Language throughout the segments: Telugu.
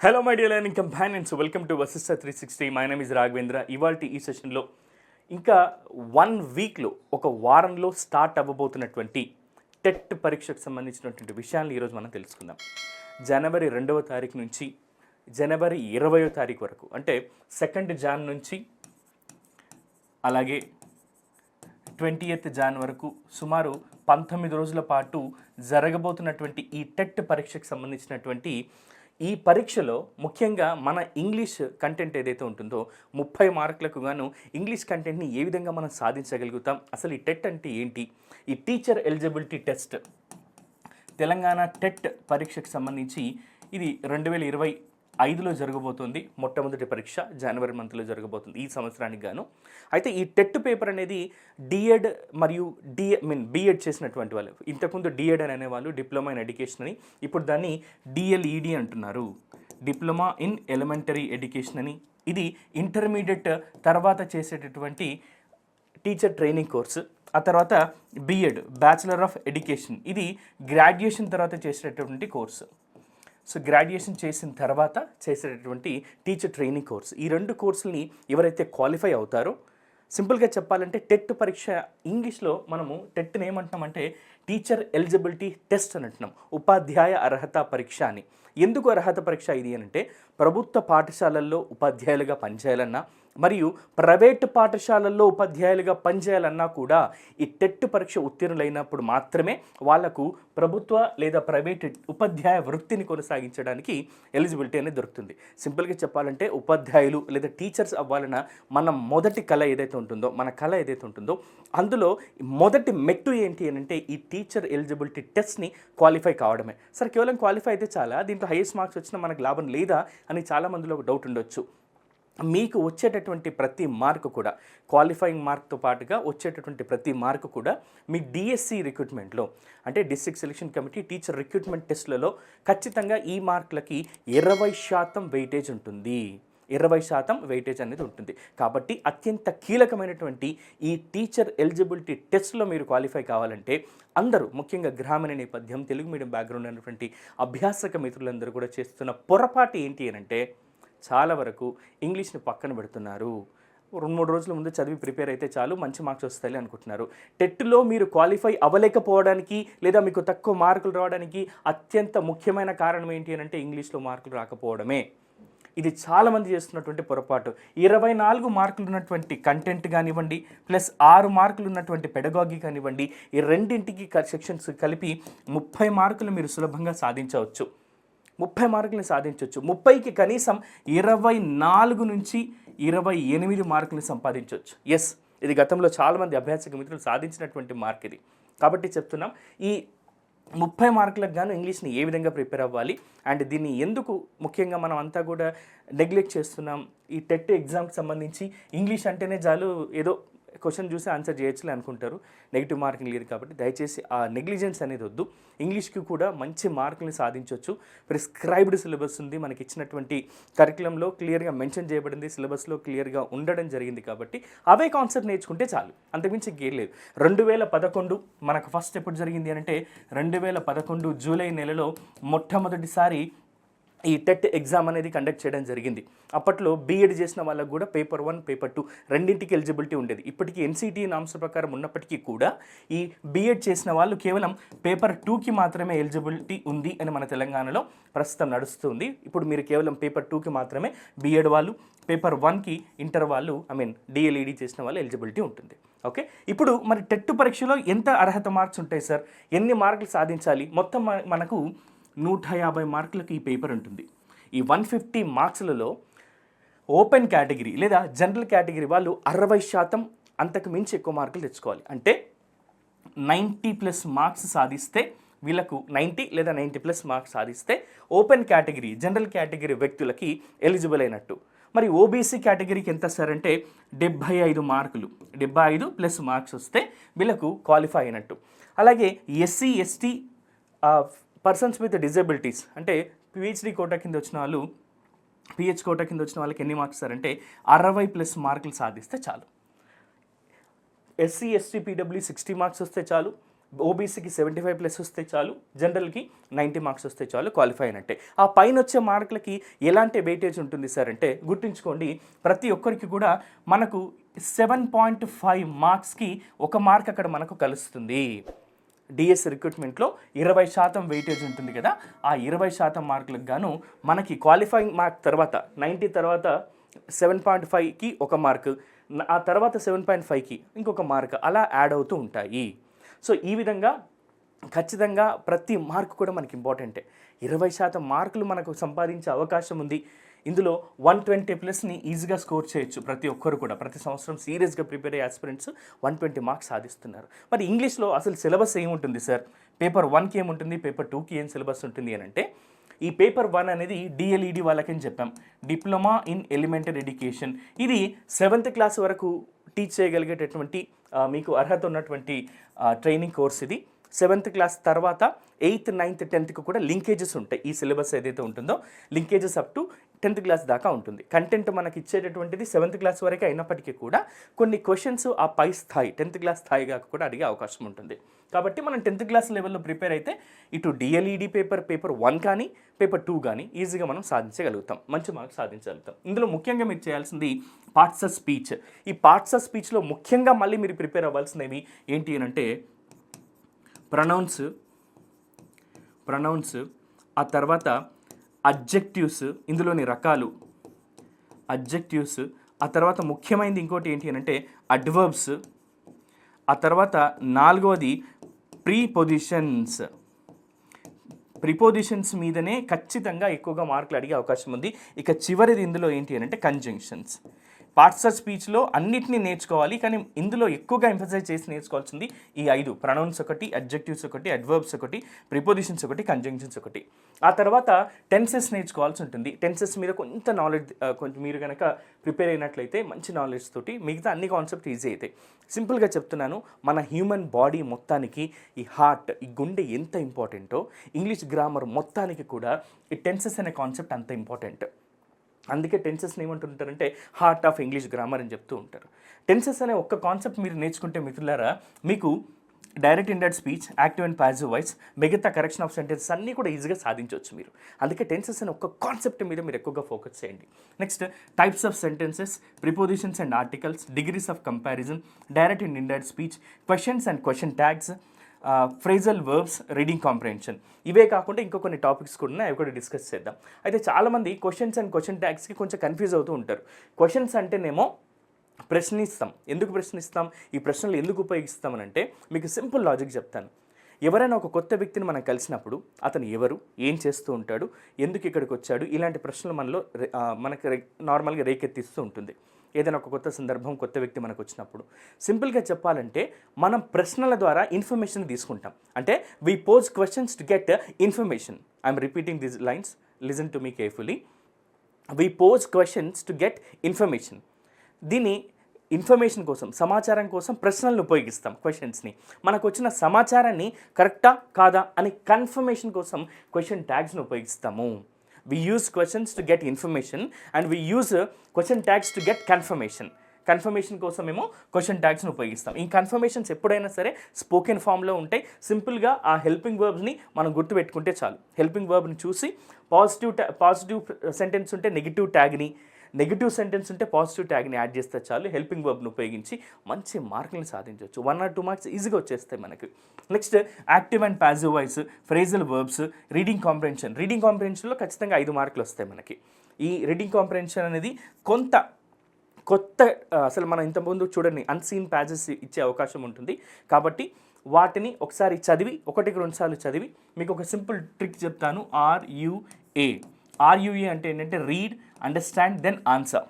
Hello my dear learning companions welcome to Vasishta three sixty my name is Raghavendra ఇవాళ ఈ సెషన్లో ఇంకా వన్ వీక్లో ఒక వారంలో స్టార్ట్ అవ్వబోతున్నటువంటి టెట్ పరీక్షకు సంబంధించినటువంటి విషయాలను ఈరోజు మనం తెలుసుకుందాం. జనవరి రెండవ తారీఖు నుంచి జనవరి ఇరవయో తారీఖు వరకు అంటే సెకండ్ జాన్ నుంచి అలాగే ట్వంటీ ఎయిత్ జాన్ వరకు సుమారు పంతొమ్మిది రోజుల పాటు జరగబోతున్నటువంటి ఈ టెట్ పరీక్షకు సంబంధించినటువంటి ఈ పరీక్షలో ముఖ్యంగా మన ఇంగ్లీష్ కంటెంట్ ఏదైతే ఉంటుందో ముప్పై మార్కులకు గాను ఇంగ్లీష్ కంటెంట్ని ఏ విధంగా మనం సాధించగలుగుతాం? అసలు ఈ టెట్ అంటే ఏంటి? ఈ teacher eligibility test Telangana TET పరీక్షకు సంబంధించి ఇది రెండు వేల ఇరవై ఐదులో జరగబోతుంది. మొట్టమొదటి పరీక్ష జనవరి మంత్లో జరగబోతుంది ఈ సంవత్సరానికి గాను. అయితే ఈ టెట్ పేపర్ అనేది డిఎడ్ మరియు డిఎ మీన్ బీఎడ్ చేసినటువంటి వాళ్ళు. ఇంతకుముందు డిఎడ్ అని అనేవాళ్ళు డిప్లొమా ఇన్ ఎడ్యుకేషన్ అని. ఇప్పుడు దాన్ని డిఎల్ఈడి అంటున్నారు. డిప్లొమా ఇన్ ఎలిమెంటరీ ఎడ్యుకేషన్ అని. ఇది ఇంటర్మీడియట్ తర్వాత చేసేటటువంటి టీచర్ ట్రైనింగ్ కోర్సు. ఆ తర్వాత బిఎడ్ బ్యాచిలర్ ఆఫ్ ఎడ్యుకేషన్. ఇది గ్రాడ్యుయేషన్ తర్వాత చేసేటటువంటి కోర్సు. సో గ్రాడ్యుయేషన్ చేసిన తర్వాత చేసేటటువంటి టీచర్ ట్రైనింగ్ కోర్స్ ఈ రెండు కోర్సుల్ని ఎవరైతే క్వాలిఫై అవుతారో సింపుల్గా చెప్పాలంటే టెట్ పరీక్ష ఇంగ్లీష్లో మనము టెట్ని ఏమంటున్నామంటే టీచర్ ఎలిజిబిలిటీ టెస్ట్ అని అంటున్నాం. ఉపాధ్యాయ అర్హత పరీక్ష అని. ఎందుకు అర్హత పరీక్ష ఇది అని అంటే ప్రభుత్వ పాఠశాలల్లో ఉపాధ్యాయులుగా పనిచేయాలన్నా మరియు ప్రైవేట్ పాఠశాలల్లో ఉపాధ్యాయులుగా పనిచేయాలన్నా కూడా ఈ టెట్ పరీక్ష ఉత్తీర్ణులైనప్పుడు మాత్రమే వాళ్ళకు ప్రభుత్వ లేదా ప్రైవేట్ ఉపాధ్యాయ వృత్తిని కొనసాగించడానికి ఎలిజిబిలిటీ అనేది దొరుకుతుంది. సింపుల్గా చెప్పాలంటే ఉపాధ్యాయులు లేదా టీచర్స్ అవ్వాలన్న మన మొదటి కళ ఏదైతే ఉంటుందో మన కళ ఏదైతే ఉంటుందో అందులో మొదటి మెట్టు ఏంటి అని అంటే ఈ టీచర్ ఎలిజిబిలిటీ టెస్ట్ని క్వాలిఫై కావడమే. సరే కేవలం క్వాలిఫై అయితే చాలా దీంట్లో హైయెస్ట్ మార్క్స్ వచ్చినా మనకు లాభం లేదా అని చాలా మందిలో ఒక డౌట్ ఉండొచ్చు. మీకు వచ్చేటటువంటి ప్రతి మార్కు కూడా క్వాలిఫైయింగ్ మార్క్తో పాటుగా వచ్చేటటువంటి ప్రతి మార్కు కూడా మీ డిఎస్సి రిక్రూట్మెంట్లో అంటే district selection committee teacher recruitment టెస్ట్లలో ఖచ్చితంగా ఈ మార్కులకి ఇరవై శాతం వెయిటేజ్ ఉంటుంది. ఇరవై శాతం వెయిటేజ్ అనేది ఉంటుంది. కాబట్టి అత్యంత కీలకమైనటువంటి ఈ టీచర్ ఎలిజిబిలిటీ టెస్ట్లో మీరు క్వాలిఫై కావాలంటే అందరూ ముఖ్యంగా గ్రామీణ నేపథ్యం తెలుగు మీడియం బ్యాక్గ్రౌండ్ అనేటువంటి అభ్యాసక మిత్రులందరూ కూడా చేస్తున్న పొరపాటు ఏంటి అని అంటే చాలా వరకు ఇంగ్లీష్ని పక్కన పెడుతున్నారు. రెండు మూడు రోజుల ముందు చదివి ప్రిపేర్ అయితే చాలు మంచి మార్క్స్ వస్తాయి అనుకుంటున్నారు. టెట్లో మీరు క్వాలిఫై అవ్వలేకపోవడానికి లేదా మీకు తక్కువ మార్కులు రావడానికి అత్యంత ముఖ్యమైన కారణం ఏంటి అని అంటే ఇంగ్లీష్లో మార్కులు రాకపోవడమే. ఇది చాలామంది చేస్తున్నటువంటి పొరపాటు. ఇరవై నాలుగు మార్కులు ఉన్నటువంటి కంటెంట్ కానివ్వండి ప్లస్ ఆరు మార్కులు ఉన్నటువంటి పెడగాగి కానివ్వండి ఈ రెండింటికి సెక్షన్స్ కలిపి ముప్పై మార్కులు మీరు సులభంగా సాధించవచ్చు. ముప్పై మార్కులు సాధించవచ్చు ముప్పైకి కనీసం ఇరవై నాలుగు నుంచి ఇరవై ఎనిమిది మార్కులు సంపాదించవచ్చు ఎస్ ఇది గతంలో చాలామంది అభ్యాసక మిత్రులు సాధించినటువంటి మార్క్ ఇది. కాబట్టి చెప్తున్నాం ఈ ముప్పై మార్కులకు గాను ఇంగ్లీష్ని ఏ విధంగా ప్రిపేర్ అవ్వాలి? అండ్ దీన్ని ఎందుకు ముఖ్యంగా మనం అంతా కూడా నెగ్లెక్ట్ చేస్తున్నాం? ఈ టెట్ ఎగ్జామ్కి సంబంధించి ఇంగ్లీష్ అంటేనే చాలు ఏదో క్వశ్చన్ చూసి ఆన్సర్ చేయొచ్చులే అనుకుంటారు. నెగిటివ్ మార్కింగ్ లేదు కాబట్టి దయచేసి ఆ నెగ్లిజెన్స్ అనేది వద్దు. ఇంగ్లీష్కి కూడా మంచి మార్కుల్ని సాధించవచ్చు ప్రిస్క్రైబ్డ్ సిలబస్ ఉంది. మనకి ఇచ్చినటువంటి కరికులంలో క్లియర్గా మెన్షన్ చేయబడింది. సిలబస్లో క్లియర్గా ఉండడం జరిగింది కాబట్టి అవే కాన్సెప్ట్ నేర్చుకుంటే చాలు. అంతకుమించి గేర్ లేదు. రెండు వేల పదకొండు మనకు ఫస్ట్ ఎప్పుడు జరిగింది అంటే రెండు వేల పదకొండు జూలై నెలలో మొట్టమొదటిసారి ఈ టెట్ ఎగ్జామ్ అనేది కండక్ట్ చేయడం జరిగింది. అప్పట్లో బీఎడ్ చేసిన వాళ్ళకు కూడా పేపర్ వన్ పేపర్ టూ రెండింటికి ఎలిజిబిలిటీ ఉండేది. ఇప్పటికీ ఎన్సీటీ నామ్స్ ప్రకారం ఉన్నప్పటికీ కూడా ఈ బీఎడ్ చేసిన వాళ్ళు కేవలం పేపర్ టూకి మాత్రమే ఎలిజిబిలిటీ ఉంది అని మన తెలంగాణలో ప్రస్తుతం నడుస్తుంది. ఇప్పుడు మీరు కేవలం పేపర్ టూకి మాత్రమే బీఎడ్ వాళ్ళు పేపర్ వన్కి ఇంటర్ వాళ్ళు ఐ మీన్ డిఎల్ఈడి చేసిన వాళ్ళు ఎలిజిబిలిటీ ఉంటుంది. ఓకే? ఇప్పుడు మరి టెట్ పరీక్షలో ఎంత అర్హత మార్క్స్ ఉంటాయి సార్? ఎన్ని మార్కులు సాధించాలి? మొత్తం మనకు నూట యాభై మార్కులకు ఈ పేపర్ ఉంటుంది. ఈ వన్ ఫిఫ్టీ మార్క్స్లలో ఓపెన్ కేటగిరీ లేదా జనరల్ కేటగిరీ వాళ్ళు అరవై శాతం అంతకు మించి ఎక్కువ మార్కులు తెచ్చుకోవాలి. అంటే నైంటీ ప్లస్ మార్క్స్ సాధిస్తే వీళ్ళకు నైంటీ లేదా నైంటీ ప్లస్ మార్క్స్ సాధిస్తే ఓపెన్ కేటగిరీ జనరల్ కేటగిరీ వ్యక్తులకి ఎలిజిబుల్ అయినట్టు. మరి ఓబీసీ కేటగిరీకి ఎంత సార్ అంటే డెబ్భై ఐదు మార్కులు. డెబ్బై ఐదు ప్లస్ మార్క్స్ వస్తే వీళ్ళకు క్వాలిఫై అయినట్టు. అలాగే SC ST persons with disabilities అంటే పిహెచ్డి కోటా కింద వచ్చిన వాళ్ళు పిహెచ్ కోటా కింద వచ్చిన వాళ్ళకి ఎన్ని మార్క్స్ సార్ అంటే అరవై ప్లస్ మార్కులు సాధిస్తే చాలు. SC ST PW sixty marks వస్తే చాలు. ఓబీసీకి సెవెంటీ ఫైవ్ ప్లస్ వస్తే చాలు. జనరల్కి నైంటీ మార్క్స్ వస్తే చాలు క్వాలిఫై అయినట్టే. ఆ పైన వచ్చే మార్కులకి ఎలాంటి వెయిటేజ్ ఉంటుంది సార్ అంటే గుర్తుంచుకోండి ప్రతి ఒక్కరికి కూడా మనకు సెవెన్ పాయింట్ ఫైవ్ మార్క్స్కి ఒక మార్క్ అక్కడ మనకు కలుస్తుంది. డిఎస్ రిక్రూట్మెంట్లో ఇరవై శాతం వెయిటేజ్ ఉంటుంది కదా ఆ ఇరవై శాతం మార్కులకు గాను మనకి క్వాలిఫైయింగ్ మార్క్ తర్వాత నైంటీ తర్వాత సెవెన్ పాయింట్ ఫైవ్కి ఒక మార్క్ ఆ తర్వాత సెవెన్ పాయింట్ ఫైవ్కి ఇంకొక మార్క్ అలా యాడ్ అవుతూ ఉంటాయి. సో ఈ విధంగా ఖచ్చితంగా ప్రతి మార్క్ కూడా మనకి ఇంపార్టెంటే. ఇరవై శాతం మార్కులు మనకు సంపాదించే అవకాశం ఉంది. ఇందులో వన్ ట్వంటీ ప్లస్ని ఈజీగా స్కోర్ చేయొచ్చు ప్రతి ఒక్కరు కూడా. ప్రతి సంవత్సరం సీరియస్గా ప్రిపేర్ అయ్యే ఆస్పిరెంట్స్ వన్ ట్వంటీ మార్క్స్ సాధిస్తున్నారు. మరి ఇంగ్లీష్లో అసలు సిలబస్ ఏముంటుంది సార్ పేపర్ వన్కి ఏముంటుంది పేపర్ టూకి ఏం సిలబస్ ఉంటుంది అని అంటే ఈ పేపర్ వన్ అనేది డిఎల్ఈడి వాళ్ళకని చెప్పాం. డిప్లొమా ఇన్ ఎలిమెంటరీ ఎడ్యుకేషన్ ఇది సెవెంత్ క్లాస్ వరకు టీచ్ చేయగలిగేటటువంటి మీకు అర్హత ఉన్నటువంటి ట్రైనింగ్ కోర్స్ ఇది. సెవెంత్ క్లాస్ తర్వాత ఎయిత్ నైన్త్ టెన్త్కి కూడా లింకేజెస్ ఉంటాయి. ఈ సిలబస్ ఏదైతే ఉంటుందో linkages up to tenth class దాకా ఉంటుంది. కంటెంట్ మనకి ఇచ్చేటటువంటిది సెవెంత్ క్లాస్ వరకే అయినప్పటికీ కూడా కొన్ని క్వశ్చన్స్ ఆ పై స్థాయి టెన్త్ క్లాస్ స్థాయిగా కూడా అడిగే అవకాశం ఉంటుంది. కాబట్టి మనం టెన్త్ క్లాస్ లెవెల్లో ప్రిపేర్ అయితే ఇటు డిఎల్ఈడి పేపర్ పేపర్ వన్ కానీ పేపర్ టూ కానీ ఈజీగా మనం సాధించగలుగుతాం. మంచి మార్క్స్ సాధించగలుగుతాం. ఇందులో ముఖ్యంగా మీరు చేయాల్సింది పార్ట్స్ ఆఫ్ స్పీచ్. ఈ పార్ట్స్ ఆఫ్ స్పీచ్లో ముఖ్యంగా మళ్ళీ మీరు ప్రిపేర్ అవ్వాల్సినవి ఏంటి అని అంటే ప్రొనౌన్స్ ప్రొనౌన్స్ ఆ తర్వాత అబ్జెక్టివ్స్ ఇందులోని రకాలు. అబ్జెక్టివ్స్ ఆ తర్వాత ముఖ్యమైనది ఇంకోటి ఏంటి అని అంటే అడ్వర్బ్స్ ఆ తర్వాత నాలుగవది ప్రీ పొజిషన్స్ ప్రిపోజిషన్స్ మీదనే ఖచ్చితంగా ఎక్కువగా మార్కులు అడిగే అవకాశం ఉంది. ఇక చివరిది ఇందులో ఏంటి అని అంటే కంజంక్షన్స్ పార్ట్స్ ఆఫ్ స్పీచ్లో అన్నిటినీ నేర్చుకోవాలి కానీ ఇందులో ఎక్కువగా ఎంఫసైజ్ చేసి నేర్చుకోవాల్సింది ఈ ఐదు. ప్రొనౌన్స్ ఒకటి అడ్జెక్టివ్స్ ఒకటి అడ్వర్బ్స్ ఒకటి ప్రిపోజిషన్స్ ఒకటి కంజంక్షన్స్ ఒకటి. ఆ తర్వాత టెన్సెస్ నేర్చుకోవాల్సి ఉంటుంది. టెన్సెస్ మీద కొంత నాలెడ్జ్ కొంచెం మీరు కనుక ప్రిపేర్ అయినట్లయితే మంచి నాలెడ్జ్ తోటి మిగతా అన్ని కాన్సెప్ట్ ఈజీ అవుతాయి సింపుల్గా చెప్తున్నాను మన హ్యూమన్ బాడీ మొత్తానికి ఈ హార్ట్ ఈ గుండె ఎంత ఇంపార్టెంటో ఇంగ్లీష్ గ్రామర్ మొత్తానికి కూడా ఈ టెన్సెస్ అనే కాన్సెప్ట్ అంత ఇంపార్టెంట్. అందుకే టెన్సెస్ని ఏమంటుంటారంటే హార్ట్ ఆఫ్ ఇంగ్లీష్ గ్రామర్ అని చెప్తూ ఉంటారు. టెన్సెస్ అనే ఒక్క కాన్సెప్ట్ మీరు నేర్చుకుంటే మిత్రులారా మీకు direct ఇండెడ్ speech active and positive voice మిగతా కరెక్షన్ ఆఫ్ సెంటెన్సెస్ అన్నీ కూడా ఈజీగా సాధించవచ్చు మీరు. అందుకే టెన్సెస్ అనే ఒక్క కాన్సెప్ట్ మీద మీరు ఎక్కువగా ఫోకస్ చేయండి. Next types of sentences prepositions and articles degrees of comparison direct and ఇండెడ్ speech questions and question tags phrasal verbs reading comprehension ఇవే కాకుండా ఇంకో కొన్ని టాపిక్స్ కూడా ఉన్నాయి అవి కూడా డిస్కస్ చేద్దాం. అయితే చాలామంది క్వశ్చన్స్ అండ్ క్వశ్చన్ ట్యాగ్స్కి కొంచెం కన్ఫ్యూజ్ అవుతూ ఉంటారు. క్వశ్చన్స్ అంటేనేమో ప్రశ్నిస్తాం. ఎందుకు ప్రశ్నిస్తాం? ఈ ప్రశ్నలు ఎందుకు ఉపయోగిస్తామనంటే మీకు సింపుల్ లాజిక్ చెప్తాను. ఎవరైనా ఒక కొత్త వ్యక్తిని మనం కలిసినప్పుడు అతను ఎవరు ఏం చేస్తూ ఉంటాడు ఎందుకు ఇక్కడికి వచ్చాడు ఇలాంటి ప్రశ్నలు మనలో రే- మనకి రే- నార్మల్గా రేకెత్తిస్తూ ఉంటుంది. ఏదైనా ఒక కొత్త సందర్భం కొత్త వ్యక్తి మనకు వచ్చినప్పుడు. సింపుల్గా చెప్పాలంటే మనం ప్రశ్నల ద్వారా ఇన్ఫర్మేషన్ తీసుకుంటాం. అంటే we pose questions to get information I'm repeating these lines listen to me carefully we pose questions to get information దీన్ని ఇన్ఫర్మేషన్ కోసం సమాచారం కోసం ప్రశ్నలను ఉపయోగిస్తాం క్వశ్చన్స్ని మనకు వచ్చిన సమాచారాన్ని కరెక్టా కాదా అని కన్ఫర్మేషన్ కోసం క్వశ్చన్ ట్యాగ్స్ని ఉపయోగిస్తాము. We use questions to get information and we use question uh, tags to get confirmation confirmation కోసం మేము క్వశ్చన్ ట్యాగ్స్ని ఉపయోగిస్తాం. ఈ కన్ఫర్మేషన్స్ ఎప్పుడైనా సరే స్పోకెన్ ఫామ్లో ఉంటాయి. సింపుల్గా ఆ హెల్పింగ్ వర్బ్స్ని మనం గుర్తుపెట్టుకుంటే చాలు. హెల్పింగ్ వర్బ్ని చూసి పాజిటివ్ పాజిటివ్ సెంటెన్స్ ఉంటే నెగిటివ్ ట్యాగ్ని నెగిటివ్ సెంటెన్స్ ఉంటే పాజిటివ్ ట్యాగ్ని యాడ్ చేస్తే చాలు హెల్పింగ్ వర్బ్ను ఉపయోగించి మంచి మార్కులను సాధించవచ్చు. వన్ ఆర్ టూ మార్క్స్ ఈజీగా వచ్చేస్తాయి మనకి. Next active and passive voice phrasal verbs reading comprehension reading కాంప్రహెన్షన్లో ఖచ్చితంగా ఐదు మార్కులు వస్తాయి మనకి. ఈ రీడింగ్ కాంప్రహెన్షన్ అనేది కొంత కొత్త అసలు మనం ఇంతకుముందు చూడండి అన్సీన్ ప్యాజెస్ ఇచ్చే అవకాశం ఉంటుంది. కాబట్టి వాటిని ఒకసారి చదివి ఒకటికి రెండు సార్లు చదివి మీకు ఒక సింపుల్ ట్రిక్ చెప్తాను. ఆర్యుఏ ఆర్యుఏ అంటే ఏంటంటే రీడ్ అండర్స్టాండ్ దెన్ ఆన్సర్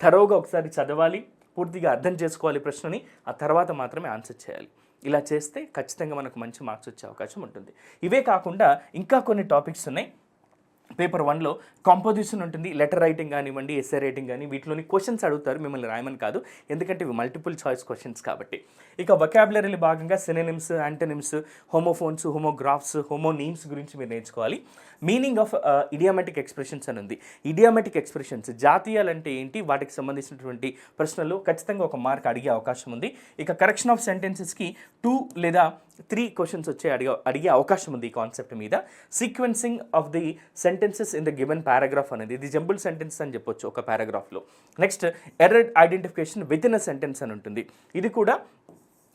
థరోగా ఒకసారి చదవాలి పూర్తిగా అర్థం చేసుకోవాలి ప్రశ్నని ఆ తర్వాత మాత్రమే ఆన్సర్ చేయాలి. ఇలా చేస్తే ఖచ్చితంగా మనకు మంచి మార్క్స్ వచ్చే అవకాశం ఉంటుంది. ఇవే కాకుండా ఇంకా కొన్ని టాపిక్స్ ఉన్నాయి. పేపర్ వన్లో కాంపోజిషన్ ఉంటుంది లెటర్ రైటింగ్ కానివ్వండి ఎస్ఏ రైటింగ్ కానీ వీటిలోని క్వశ్చన్స్ అడుగుతారు మిమ్మల్ని రాయమని కాదు. ఎందుకంటే ఇవి మల్టిపుల్ చాయిస్ క్వశ్చన్స్ కాబట్టి. ఇక వొకాబులరీలో భాగంగా synonyms antonyms homophones homographs homonyms గురించి మీరు నేర్చుకోవాలి. మీనింగ్ ఆఫ్ ఇడియామెటిక్ ఎక్స్ప్రెషన్స్ అని ఉంది. ఇడియామెటిక్ ఎక్స్ప్రెషన్స్ జాతీయాలు అంటే ఏంటి? వాటికి సంబంధించినటువంటి ప్రశ్నలు ఖచ్చితంగా ఒక మార్క్ అడిగే అవకాశం ఉంది. ఇక కరెక్షన్ ఆఫ్ సెంటెన్సెస్కి టూ లేదా త్రీ క్వశ్చన్స్ వచ్చే అడిగే అడిగే అవకాశం ఉంది ఈ కాన్సెప్ట్ మీద. Sequencing of the sentences in the given paragraph అనేది ఇది జంబుల్ సెంటెన్స్ అని చెప్పొచ్చు ఒక పారాగ్రాఫ్లో next error identification within a sentence అని ఉంటుంది. ఇది కూడా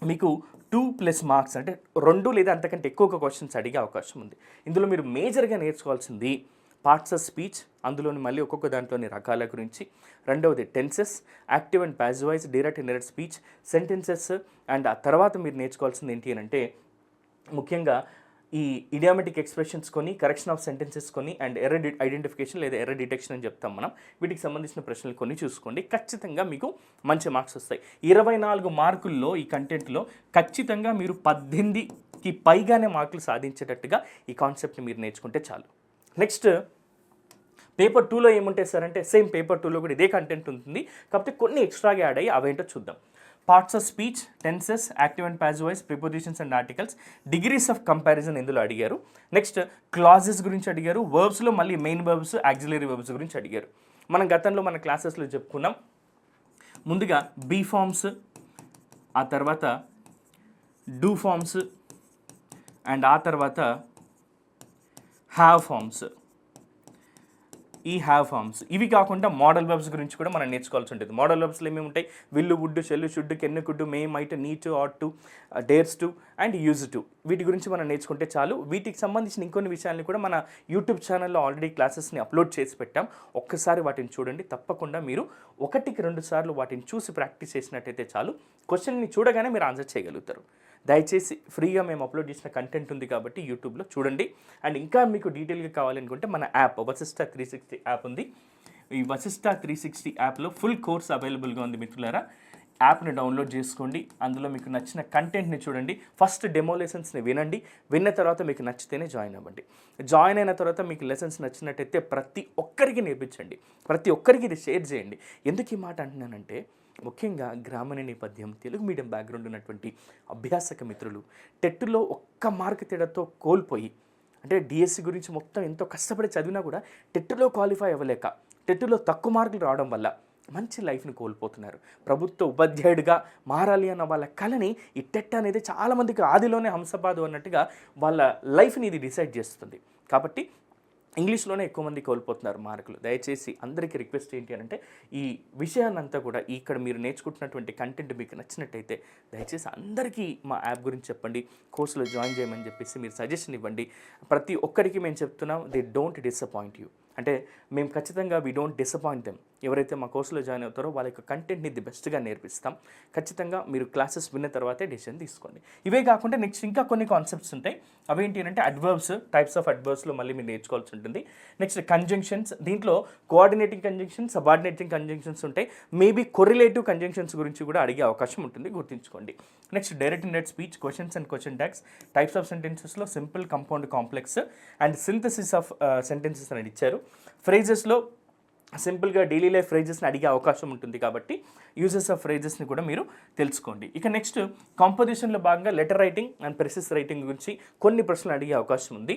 మీకు టూ ప్లస్ మార్క్స్ అంటే రెండు లేదా అంతకంటే ఎక్కువ క్వశ్చన్స్ అడిగే అవకాశం ఉంది. ఇందులో మీరు మేజర్గా నేర్చుకోవాల్సింది పార్ట్స్ ఆఫ్ స్పీచ్ అందులోని మళ్ళీ ఒక్కొక్క దాంట్లోని రకాల గురించి. రెండవది tenses active and passive voice direct indirect speech sentences and ఆ తర్వాత మీరు నేర్చుకోవాల్సింది ఏంటి అని అంటే ముఖ్యంగా ఈ ఇడియామెటిక్ ఎక్స్ప్రెషన్స్ కొని కరెక్షన్ ఆఫ్ సెంటెన్సెస్ కొని అండ్ ఎర్ర ఐడెంటిఫికేషన్ లేదా ఎర్ర డిటెక్షన్ అని చెప్తాం మనం. వీటికి సంబంధించిన ప్రశ్నలు కొన్ని చూసుకోండి. ఖచ్చితంగా మీకు మంచి మార్క్స్ వస్తాయి. ఇరవై నాలుగు మార్కుల్లో ఈ కంటెంట్లో ఖచ్చితంగా మీరు పద్దెనిమిదికి పైగానే మార్కులు సాధించేటట్టుగా ఈ కాన్సెప్ట్ని మీరు నేర్చుకుంటే చాలు. నెక్స్ట్ పేపర్ టూలో ఏముంటాయి సార్ అంటే సేమ్ పేపర్ టూలో కూడా ఇదే కంటెంట్ ఉంటుంది. కాకపోతే కొన్ని ఎక్స్ట్రాగా యాడ్ అయ్యి అవేంటో చూద్దాం. Parts of speech tenses active and passive voice prepositions and articles degrees of comparison ఇందులో అడిగారు. నెక్స్ట్ క్లాజెస్ గురించి అడిగారు. వర్బ్స్లో మళ్ళీ మెయిన్ వర్బ్స్ యాక్సిలరీ వర్బ్స్ గురించి అడిగారు. మనం గతంలో మన క్లాసెస్లో చెప్పుకున్నాం. ముందుగా బీ ఫార్మ్స్ ఆ తర్వాత డూ ఫార్మ్స్ అండ్ ఆ తర్వాత హ్యావ్ ఫార్మ్స్ ఈ హ్యావ్ ఫార్మ్స్ ఇవి కాకుండా మోడల్ వెబ్స్ గురించి కూడా మనం నేర్చుకోవాల్సి ఉంటుంది. మోడల్ వెబ్స్లో ఏమేమి ఉంటాయి? Will would shall should can could may might need ought to dares to and used to వీటి గురించి మనం నేర్చుకుంటే చాలు. వీటికి సంబంధించిన ఇంకొన్ని విషయాల్ని కూడా మన యూట్యూబ్ ఛానల్లో ఆల్రెడీ క్లాసెస్ని అప్లోడ్ చేసి పెట్టాం. ఒక్కసారి వాటిని చూడండి. తప్పకుండా మీరు ఒకటికి రెండు సార్లు వాటిని చూసి ప్రాక్టీస్ చేసినట్టయితే చాలు. క్వశ్చన్ని చూడగానే మీరు ఆన్సర్ చేయగలుగుతారు. దయచేసి ఫ్రీగా మేము అప్లోడ్ చేసిన కంటెంట్ ఉంది కాబట్టి యూట్యూబ్లో చూడండి. అండ్ ఇంకా మీకు డీటెయిల్గా కావాలనుకుంటే మన app Vasishta three sixty app ఉంది. ఈ వశిష్ట త్రీ సిక్స్టీ యాప్లో ఫుల్ కోర్స్ అవైలబుల్గా ఉంది మిత్రులారా. యాప్ని డౌన్లోడ్ చేసుకోండి. అందులో మీకు నచ్చిన కంటెంట్ని చూడండి. ఫస్ట్ డెమో లెసన్స్ని వినండి. విన్న తర్వాత మీకు నచ్చితేనే జాయిన్ అవ్వండి. జాయిన్ అయిన తర్వాత మీకు లెసన్స్ నచ్చినట్టయితే ప్రతి ఒక్కరికి నేర్పించండి. ప్రతి ఒక్కరికి ఇది షేర్ చేయండి. ఎందుకు ఈ మాట అంటున్నానంటే ముఖ్యంగా గ్రామీణ నేపథ్యం తెలుగు మీడియం బ్యాక్గ్రౌండ్ ఉన్నటువంటి అభ్యాసక మిత్రులు టెట్టులో ఒక్క మార్క్ తేడాతో కోల్పోయి అంటే డిఎస్సి గురించి మొత్తం ఎంతో కష్టపడి చదివినా కూడా టెట్టులో క్వాలిఫై అవ్వలేక టెట్టులో తక్కువ మార్కులు రావడం వల్ల మంచి లైఫ్ని కోల్పోతున్నారు. ప్రభుత్వ ఉపాధ్యాయుడిగా మారాలి అన్న వాళ్ళ కళని ఈ టెట్ అనేది చాలామందికి ఆదిలోనే హంసబాదు అన్నట్టుగా వాళ్ళ లైఫ్ని ఇది డిసైడ్ చేస్తుంది. కాబట్టి ఇంగ్లీష్లోనే ఎక్కువ మంది కోల్పోతున్నారు మార్కులు. దయచేసి అందరికీ రిక్వెస్ట్ ఏంటి అని అంటే ఈ విషయాన్నంతా కూడా ఇక్కడ మీరు నేర్చుకుంటున్నటువంటి కంటెంట్ మీకు నచ్చినట్టయితే దయచేసి అందరికీ మా యాప్ గురించి చెప్పండి కోర్సులో జాయిన్ చేయమని చెప్పేసి మీరు సజెషన్ ఇవ్వండి. ప్రతి ఒక్కరికి మేము చెప్తున్నాం దే డోంట్ డిసప్పాయింట్ యూ. అంటే మేము ఖచ్చితంగా వీ డోంట్ డిసప్పాయింట్ దెమ్ ఎవరైతే మా కోర్సులో జాయిన్ అవుతారో వాళ్ళ యొక్క కంటెంట్ని ది బెస్ట్గా నేర్పిస్తాం. ఖచ్చితంగా మీరు క్లాసెస్ విన్న తర్వాతే డిసిషన్ తీసుకోండి. ఇవే కాకుండా నెక్స్ట్ ఇంకా కొన్ని కాన్సెప్ట్స్ ఉంటాయి. అవేంటి అంటే అడ్వర్బ్స్ టైప్స్ ఆఫ్ అడ్వర్బ్స్లో మళ్ళీ మీరు నేర్చుకోవాల్సి ఉంటుంది. నెక్స్ట్ కంజంక్షన్స్ దీంట్లో కోఆర్డినేటింగ్ కంజంక్షన్స్ సబార్డినేటింగ్ కంజంక్షన్స్ ఉంటాయి. మేబీ కొరిలేటివ్ కంజంక్షన్స్ గురించి కూడా అడిగే అవకాశం ఉంటుంది. గుర్తుంచుకోండి. Next direct indirect speech questions and question tags types of సెంటెన్సెస్లో simple compound complex and synthesis of sentences అని ఇచ్చారు. ఫ్రేజెస్లో సింపుల్గా డైలీ లైఫ్ ఫ్రేజెస్ని అడిగే అవకాశం ఉంటుంది కాబట్టి యూజెస్ ఆఫ్ ఫ్రేజెస్ని కూడా మీరు తెలుసుకోండి. ఇక నెక్స్ట్ కాంపోజిషన్లో భాగంగా letter writing and precis writing గురించి కొన్ని ప్రశ్నలు అడిగే అవకాశం ఉంది.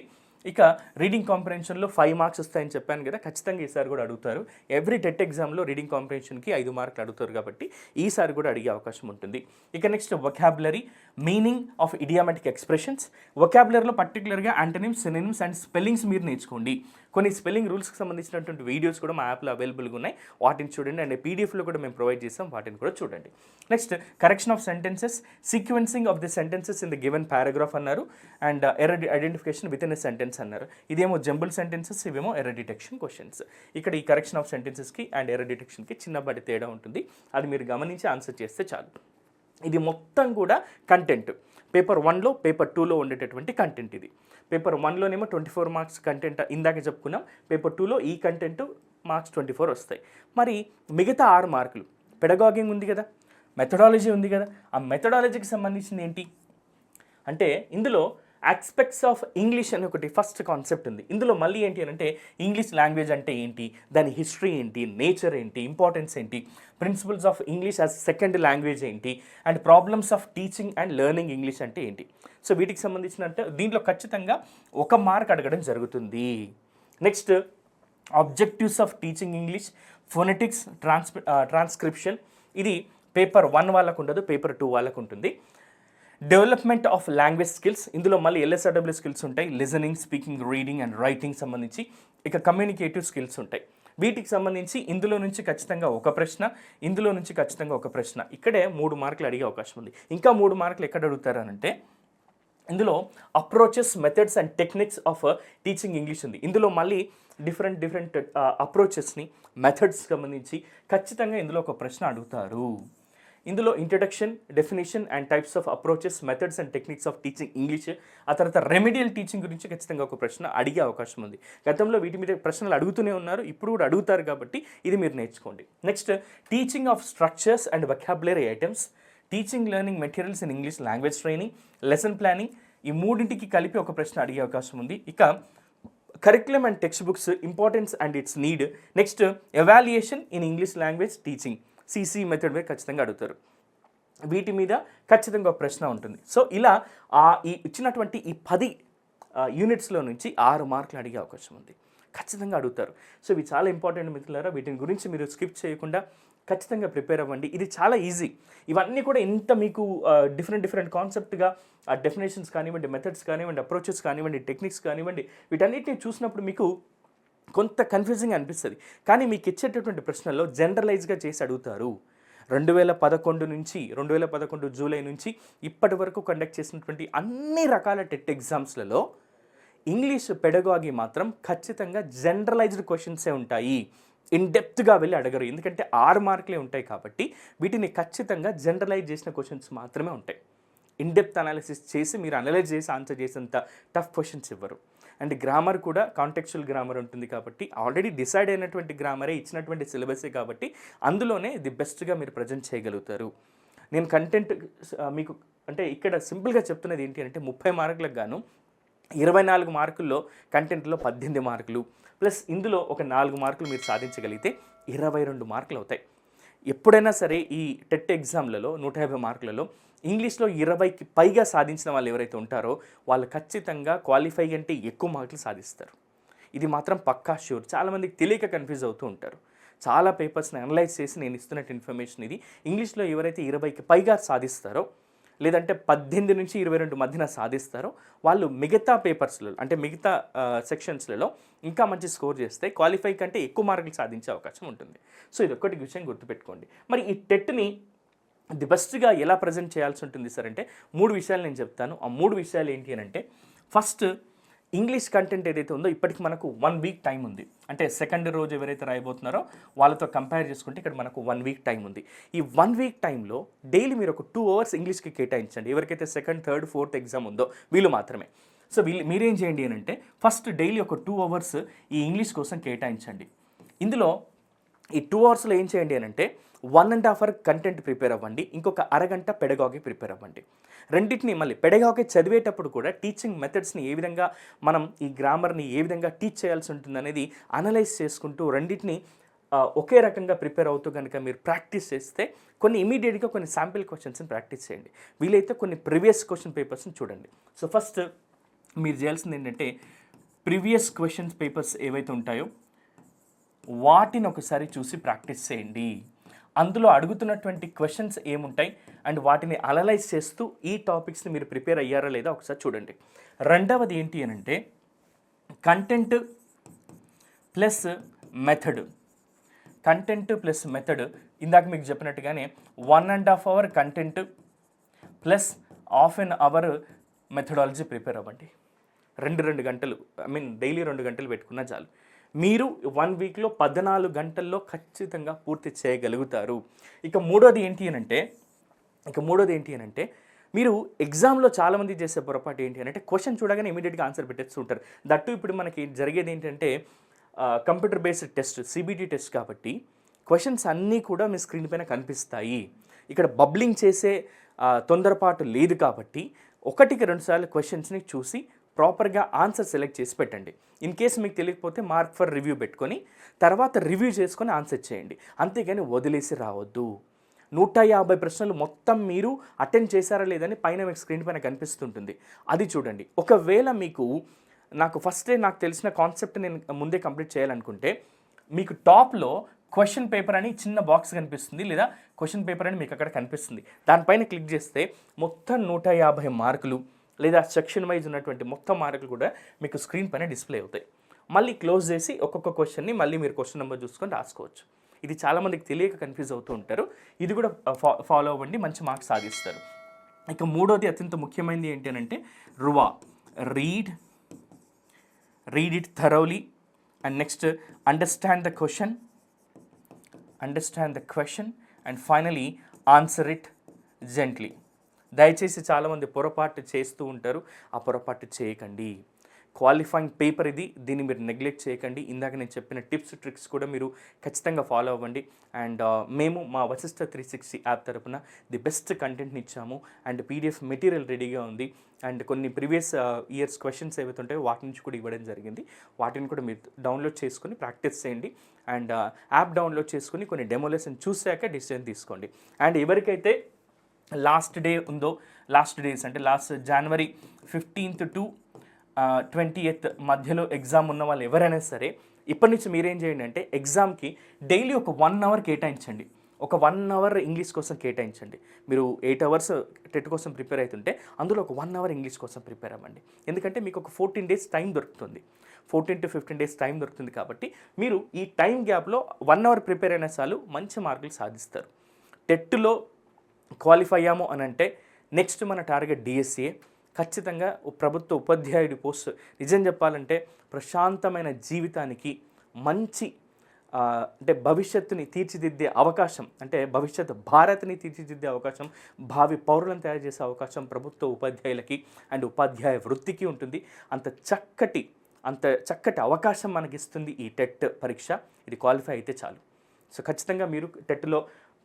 ఇక రీడింగ్ కాంపిటేషన్లో ఫైవ్ మార్క్స్ వస్తాయని చెప్పాను కదా ఖచ్చితంగా ఈసారి కూడా అడుగుతారు. ఎవ్రీ టెట్ ఎగ్జామ్లో రీడింగ్ కాంపిటేషన్కి ఐదు మార్కులు అడుగుతారు కాబట్టి ఈసారి కూడా అడిగే అవకాశం ఉంటుంది. ఇక next vocabulary meaning of idiomatic expressions వొకాబులరీలో పర్టికులర్గా యాంటనిమ్స్ సినిమ్స్ అండ్ స్పెల్లింగ్స్ మీరు నేర్చుకోండి. కొన్ని స్పెల్లింగ్ రూల్స్కి సంబంధించినటువంటి వీడియోస్ కూడా మా యాప్లో అవైలబుల్గా ఉన్నాయి. వాటిని చూడండి అండ్ పీడిఎఫ్లో కూడా మేము ప్రొవైడ్ చేస్తాం. వాటిని కూడా చూడండి. Next correction of sentences. Sequencing of the sentences in the given paragraph అన్నారు. And error identification within a sentence అన్నారు. ఇదేమో జంబుల్ సెంటెన్సెస్ ఇవేమో ఎర్ర డిటెక్షన్ క్వశ్చన్స్ ఇక్కడ ఈ కరెక్షన్ ఆఫ్ సెంటెన్సెస్కి అండ్ ఎర్ర డిటెక్షన్కి చిన్నపాటి తేడా ఉంటుంది. అది మీరు గమనించి ఆన్సర్ చేస్తే చాలు. ఇది మొత్తం కూడా కంటెంట్ పేపర్ వన్లో పేపర్ టూలో ఉండేటటువంటి కంటెంట్ ఇది. పేపర్ వన్లోనేమో ట్వంటీ ఫోర్ మార్క్స్ కంటెంట్ ఇందాక చెప్పుకున్నాం. పేపర్ టూలో ఈ కంటెంట్ మార్క్స్ ట్వంటీ ఫోర్ వస్తాయి. మరి మిగతా ఆరు మార్కులు పెడగాగింగ్ ఉంది కదా మెథడాలజీ ఉంది కదా ఆ మెథడాలజీకి సంబంధించింది ఏంటి? అంటే ఇందులో ఆస్పెక్ట్స్ ఆఫ్ ఇంగ్లీష్ అని ఒకటి ఫస్ట్ కాన్సెప్ట్ ఉంది. ఇందులో మళ్ళీ ఏంటి అని అంటే ఇంగ్లీష్ లాంగ్వేజ్ అంటే ఏంటి? దాని హిస్టరీ ఏంటి? నేచర్ ఏంటి? ఇంపార్టెన్స్ ఏంటి? Principles of English as second language ఏంటి? And problems of teaching and learning English అంటే ఏంటి? సో వీటికి సంబంధించినంటే దీంట్లో ఖచ్చితంగా ఒక మార్క్ అడగడం జరుగుతుంది. Next objectives of teaching English phonetics trans transcription ఇది పేపర్ వన్ వాళ్ళకు ఉండదు పేపర్ టూ వాళ్ళకు ఉంటుంది డెవలప్మెంట్ ఆఫ్ లాంగ్వేజ్ స్కిల్స్. ఇందులో మళ్ళీ ఎల్ఎస్ఆర్డబ్ల్యూ స్కిల్స్ ఉంటాయి. Listening speaking reading and writing సంబంధించి ఇక కమ్యూనికేటివ్ స్కిల్స్ ఉంటాయి. వీటికి సంబంధించి ఇందులో నుంచి ఖచ్చితంగా ఒక ప్రశ్న ఇందులో నుంచి ఖచ్చితంగా ఒక ప్రశ్న. ఇక్కడే మూడు మార్కులు అడిగే అవకాశం ఉంది. ఇంకా మూడు మార్కులు ఎక్కడ అడుగుతారనంటే ఇందులో approaches methods and techniques of teaching English ఉంది. ఇందులో మళ్ళీ డిఫరెంట్ డిఫరెంట్ అప్రోచెస్ని మెథడ్స్ సంబంధించి ఖచ్చితంగా ఇందులో ఒక ప్రశ్న అడుగుతారు. ఇందులో introduction definition and types of approaches methods and techniques of teaching English ఆ తర్వాత రెమెడియల్ టీచింగ్ గురించి ఖచ్చితంగా ఒక ప్రశ్న అడిగే అవకాశం ఉంది. గతంలో వీటి మీద ప్రశ్నలు అడుగుతూనే ఉన్నారు ఇప్పుడు కూడా అడుగుతారు కాబట్టి ఇది మీరు నేర్చుకోండి. Next teaching of structures and vocabulary items teaching learning materials in English language training lesson planning ఈ మూడింటికి కలిపి ఒక ప్రశ్న అడిగే అవకాశం ఉంది. ఇక curriculum and text books importance and its need next evaluation in English language teaching CC method మీద ఖచ్చితంగా అడుగుతారు. వీటి మీద ఖచ్చితంగా ఒక ప్రశ్న ఉంటుంది. సో ఇలా ఆ ఈ ఇచ్చినటువంటి ఈ పది యూనిట్స్లో నుంచి ఆరు మార్కులు అడిగే అవకాశం ఉంది. ఖచ్చితంగా అడుగుతారు. సో ఇవి చాలా ఇంపార్టెంట్ మిత్రులారా. వీటిని గురించి మీరు స్కిప్ చేయకుండా ఖచ్చితంగా ప్రిపేర్ అవ్వండి. ఇది చాలా ఈజీ. ఇవన్నీ కూడా ఇంత మీకు డిఫరెంట్ డిఫరెంట్ కాన్సెప్ట్గా ఆ డెఫినేషన్స్ కానివ్వండి మెథడ్స్ కానివ్వండి అప్రోచెస్ కానివ్వండి టెక్నిక్స్ కానివ్వండి వీటన్నిటిని చూసినప్పుడు మీకు కొంత కన్ఫ్యూజింగ్ అనిపిస్తుంది. కానీ మీకు ఇచ్చేటటువంటి ప్రశ్నల్లో జనరలైజ్గా చేసి అడుగుతారు. రెండు వేల పదకొండు నుంచి రెండు వేల పదకొండు జూలై నుంచి ఇప్పటి వరకు కండక్ట్ చేసినటువంటి అన్ని రకాల టెట్ ఎగ్జామ్స్లలో ఇంగ్లీష్ పెడగాగి మాత్రం ఖచ్చితంగా జనరలైజ్డ్ క్వశ్చన్సే ఉంటాయి. ఇన్ డెప్త్గా వెళ్ళి అడగరు. ఎందుకంటే ఆరు మార్కులే ఉంటాయి కాబట్టి వీటిని ఖచ్చితంగా జనరలైజ్ చేసిన క్వశ్చన్స్ మాత్రమే ఉంటాయి. ఇన్ డెప్త్ అనాలిసిస్ చేసి మీరు అనలైజ్ చేసి ఆన్సర్ చేసేంత టఫ్ క్వశ్చన్స్ ఇవ్వరు. అండ్ గ్రామర్ కూడా కాంటెక్చువల్ గ్రామర్ ఉంటుంది కాబట్టి ఆల్రెడీ డిసైడ్ అయినటువంటి గ్రామరే ఇచ్చినటువంటి సిలబసే కాబట్టి అందులోనే ది బెస్ట్గా మీరు ప్రజెంట్ చేయగలుగుతారు. నేను కంటెంట్ మీకు అంటే ఇక్కడ సింపుల్గా చెప్తున్నది ఏంటి అంటే ముప్పై మార్కులకు గాను ఇరవై నాలుగు మార్కుల్లో కంటెంట్లో పద్దెనిమిది మార్కులు ప్లస్ ఇందులో ఒక నాలుగు మార్కులు మీరు సాధించగలిగితే ఇరవై రెండు మార్కులు అవుతాయి ఎప్పుడైనా సరే ఈ టెట్ ఎగ్జామ్లలో నూట యాభై మార్కులలో ఇంగ్లీష్లో ఇరవైకి పైగా సాధించిన వాళ్ళు ఎవరైతే ఉంటారో వాళ్ళు ఖచ్చితంగా క్వాలిఫై అంటే ఎక్కువ మార్కులు సాధిస్తారు. ఇది మాత్రం పక్కా షూర్ చాలామందికి తెలియక కన్ఫ్యూజ్ అవుతూ ఉంటారు. చాలా పేపర్స్ని అనలైజ్ చేసి నేను ఇస్తున్నట్టు ఇన్ఫర్మేషన్ ఇది. ఇంగ్లీష్లో ఎవరైతే ఇరవైకి పైగా సాధిస్తారో లేదంటే పద్దెనిమిది నుంచి ఇరవై రెండు మధ్యన సాధిస్తారో వాళ్ళు మిగతా పేపర్స్లలో అంటే మిగతా సెక్షన్స్లలో ఇంకా మంచి స్కోర్ చేస్తే క్వాలిఫై కంటే ఎక్కువ మార్కులు సాధించే అవకాశం ఉంటుంది. సో ఇది ఒక్కటి విషయం గుర్తుపెట్టుకోండి. మరి ఈ టెట్ని ది బెస్ట్గా ఎలా ప్రజెంట్ చేయాల్సి ఉంటుంది సార్ అంటే మూడు విషయాలు నేను చెప్తాను. ఆ మూడు విషయాలు ఏంటి అని అంటే ఫస్ట్ ఇంగ్లీష్ కంటెంట్ ఏదైతే ఉందో ఇప్పటికి మనకు వన్ వీక్ టైం ఉంది. అంటే సెకండ్ రోజు ఎవరైతే రాయబోతున్నారో వాళ్ళతో కంపేర్ చేసుకుంటే ఇక్కడ మనకు వన్ వీక్ టైం ఉంది. ఈ వన్ వీక్ టైంలో డైలీ మీరు ఒక టూ అవర్స్ ఇంగ్లీష్కి కేటాయించండి. ఎవరికైతే సెకండ్ థర్డ్ ఫోర్త్ ఎగ్జామ్ ఉందో వీళ్ళు మాత్రమే. సో వీళ్ళు మీరేం చేయండి అని అంటే ఫస్ట్ డైలీ ఒక టూ అవర్స్ ఈ ఇంగ్లీష్ కోసం కేటాయించండి. ఇందులో ఈ టూ అవర్స్లో ఏం చేయండి అని అంటే one and half hour content prepare అవ్వండి ఇంకొక అరగంట పెడగాకి ప్రిపేర్ అవ్వండి. రెండింటిని మళ్ళీ పెడగాకి చదివేటప్పుడు కూడా టీచింగ్ మెథడ్స్ని ఏ విధంగా మనం ఈ గ్రామర్ని ఏ విధంగా టీచ్ చేయాల్సి ఉంటుంది అనేది అనలైజ్ చేసుకుంటూ రెండింటిని ఒకే రకంగా ప్రిపేర్ అవుతూ కనుక మీరు ప్రాక్టీస్ చేస్తే కొన్ని ఇమీడియట్గా కొన్ని శాంపిల్ క్వశ్చన్స్ని ప్రాక్టీస్ చేయండి. వీలైతే కొన్ని ప్రీవియస్ క్వశ్చన్ పేపర్స్ని చూడండి. సో ఫస్ట్ మీరు చేయాల్సింది ఏంటంటే ప్రీవియస్ క్వశ్చన్స్ పేపర్స్ ఏవైతే ఉంటాయో వాటిని ఒకసారి చూసి ప్రాక్టీస్ చేయండి. అందులో అడుగుతున్నటువంటి క్వశ్చన్స్ ఏముంటాయి? అండ్ వాటిని అనలైజ్ చేస్తూ ఈ టాపిక్స్ని మీరు ప్రిపేర్ అయ్యారా లేదా ఒకసారి చూడండి. రెండవది ఏంటి అని అంటే content plus method content plus method ఇందాక మీకు చెప్పినట్టుగానే one and half hour content plus half an hour methodology prepare అవ్వండి. రెండు రెండు గంటలు ఐ మీన్ డైలీ రెండు గంటలు పెట్టుకున్నా చాలు. మీరు వన్ వీక్లో పద్నాలుగు గంటల్లో ఖచ్చితంగా పూర్తి చేయగలుగుతారు. ఇక మూడోది ఏంటి అని అంటే ఇక మూడోది ఏంటి అని అంటే మీరు ఎగ్జామ్లో చాలామంది చేసే పొరపాటు ఏంటి అని అంటే క్వశ్చన్ చూడగానే ఇమీడియట్గా ఆన్సర్ పెట్టేస్తుంటారు దట్టు ఇప్పుడు మనకి జరిగేది ఏంటంటే computer based test CBT test కాబట్టి క్వశ్చన్స్ అన్నీ కూడా మీ స్క్రీన్ పైన కనిపిస్తాయి. ఇక్కడ బబ్లింగ్ చేసే తొందరపాటు లేదు కాబట్టి ఒకటికి రెండుసార్లు క్వశ్చన్స్ని చూసి ప్రాపర్గా ఆన్సర్ సెలెక్ట్ చేసి పెట్టండి. ఇన్ కేసు మీకు తెలియకపోతే మార్క్ ఫర్ రివ్యూ పెట్టుకొని తర్వాత రివ్యూ చేసుకొని ఆన్సర్ చేయండి. అంతేగాని వదిలేసి రావద్దు. నూట యాభై ప్రశ్నలు మొత్తం మీరు అటెండ్ చేశారా లేదని పైన మీకు స్క్రీన్ పైన కనిపిస్తుంటుంది. అది చూడండి. ఒకవేళ మీకు నాకు ఫస్టే నాకు తెలిసిన కాన్సెప్ట్ నేను ముందే కంప్లీట్ చేయాలనుకుంటే మీకు టాప్లో క్వశ్చన్ పేపర్ అని చిన్న బాక్స్ కనిపిస్తుంది లేదా క్వశ్చన్ పేపర్ అని మీకు అక్కడ కనిపిస్తుంది. దానిపైన క్లిక్ చేస్తే మొత్తం నూట యాభై మార్కులు లేదా సెక్షన్ వైజ్ ఉన్నటువంటి మొత్తం మార్కులు కూడా మీకు స్క్రీన్ పైన డిస్ప్లే అవుతాయి. మళ్ళీ క్లోజ్ చేసి ఒక్కొక్క క్వశ్చన్ని మళ్ళీ మీరు క్వశ్చన్ నెంబర్ చూసుకొని రాసుకోవచ్చు. ఇది చాలామందికి తెలియక కన్ఫ్యూజ్ అవుతూ ఉంటారు. ఇది కూడా ఫా- ఫాలో అవ్వండి మంచి మార్క్స్ సాధిస్తారు. ఇక మూడోది అత్యంత ముఖ్యమైనది ఏంటి అని అంటే రువా. Read read it thoroughly. And next understand the question understand the question and finally answer it gently. దయచేసి చాలామంది పొరపాటు చేస్తూ ఉంటారు. ఆ పొరపాటు చేయకండి. క్వాలిఫైయింగ్ పేపర్ ఇది. దీన్ని మీరు నెగ్లెక్ట్ చేయకండి. ఇందాక నేను చెప్పిన టిప్స్ ట్రిక్స్ కూడా మీరు ఖచ్చితంగా ఫాలో అవ్వండి. అండ్ మేము మా వశిష్ట త్రీ సిక్స్టీ యాప్ తరపున ది బెస్ట్ కంటెంట్ని ఇచ్చాము. అండ్ పీడిఎఫ్ మెటీరియల్ రెడీగా ఉంది. అండ్ కొన్ని ప్రీవియస్ ఇయర్స్ క్వశ్చన్స్ ఏవైతే ఉంటాయో వాటి నుంచి కూడా ఇవ్వడం జరిగింది. వాటిని కూడా మీరు డౌన్లోడ్ చేసుకొని ప్రాక్టీస్ చేయండి. అండ్ యాప్ డౌన్లోడ్ చేసుకొని కొన్ని డెమోలేషన్ చూశాక డిసిజన్ తీసుకోండి. అండ్ ఎవరికైతే లాస్ట్ డే ఉందో లాస్ట్ డేస్ అంటే last January fifteenth to twenty eighth మధ్యలో ఎగ్జామ్ ఉన్న వాళ్ళు ఎవరైనా సరే ఇప్పటి నుంచి మీరేం చేయండి అంటే ఎగ్జామ్కి డైలీ ఒక వన్ అవర్ కేటాయించండి. ఒక వన్ అవర్ ఇంగ్లీష్ కోసం కేటాయించండి. మీరు ఎయిట్ అవర్స్ టెట్ కోసం ప్రిపేర్ అవుతుంటే అందులో ఒక వన్ అవర్ ఇంగ్లీష్ కోసం ప్రిపేర్ అవ్వండి. ఎందుకంటే మీకు ఒక ఫోర్టీన్ డేస్ టైం దొరుకుతుంది. Fourteen to fifteen days time దొరుకుతుంది కాబట్టి మీరు ఈ టైం గ్యాప్లో వన్ అవర్ ప్రిపేర్ అయిన చాలు మంచి మార్కులు సాధిస్తారు. టెట్లో క్వాలిఫై అయ్యాము అని అంటే నెక్స్ట్ మన టార్గెట్ డిఎస్సీఏ. ఖచ్చితంగా ప్రభుత్వ ఉపాధ్యాయుడి పోస్ట్. నిజం చెప్పాలంటే ప్రశాంతమైన జీవితానికి మంచి అంటే భవిష్యత్తుని తీర్చిదిద్దే అవకాశం అంటే భవిష్యత్ భారత్ని తీర్చిదిద్దే అవకాశం భావి పౌరులను తయారు చేసే అవకాశం ప్రభుత్వ ఉపాధ్యాయులకి అండ్ ఉపాధ్యాయ వృత్తికి ఉంటుంది. అంత చక్కటి అంత చక్కటి అవకాశం మనకిస్తుంది ఈ టెట్ పరీక్ష. ఇది క్వాలిఫై అయితే చాలు. సో ఖచ్చితంగా మీరు టెట్లో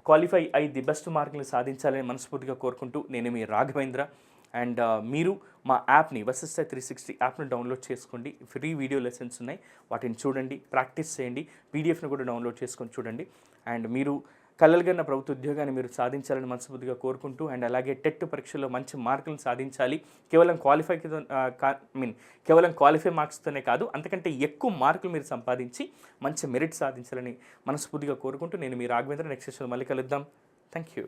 క్వాలిఫై అయి ది బెస్ట్ మార్కులు సాధించాలని మనస్ఫూర్తిగా కోరుకుంటూ నేను మీ రాఘవేంద్ర. అండ్ మీరు మా యాప్ని వసిస్ట త్రీ సిక్స్టీ యాప్ని డౌన్లోడ్ చేసుకోండి. ఫ్రీ వీడియో లెసన్స్ ఉన్నాయి. వాటిని చూడండి ప్రాక్టీస్ చేయండి. పీడిఎఫ్ని కూడా డౌన్లోడ్ చేసుకొని చూడండి. అండ్ మీరు కలలుగన్న ప్రభుత్వ ఉద్యోగాన్ని మీరు సాధించాలని మనస్ఫూర్తిగా కోరుకుంటూ అండ్ అలాగే టెట్ పరీక్షలో మంచి మార్కులను సాధించాలి. కేవలం క్వాలిఫై ఐ మీన్ కేవలం క్వాలిఫై మార్క్స్తోనే కాదు అంతకంటే ఎక్కువ మార్కులు మీరు సంపాదించి మంచి మెరిట్ సాధించాలని మనస్ఫూర్తిగా కోరుకుంటూ నేను మీ రాఘవేంద్ర. నెక్స్ట్ సెషన్ మళ్ళీ కలుద్దాం. Thank you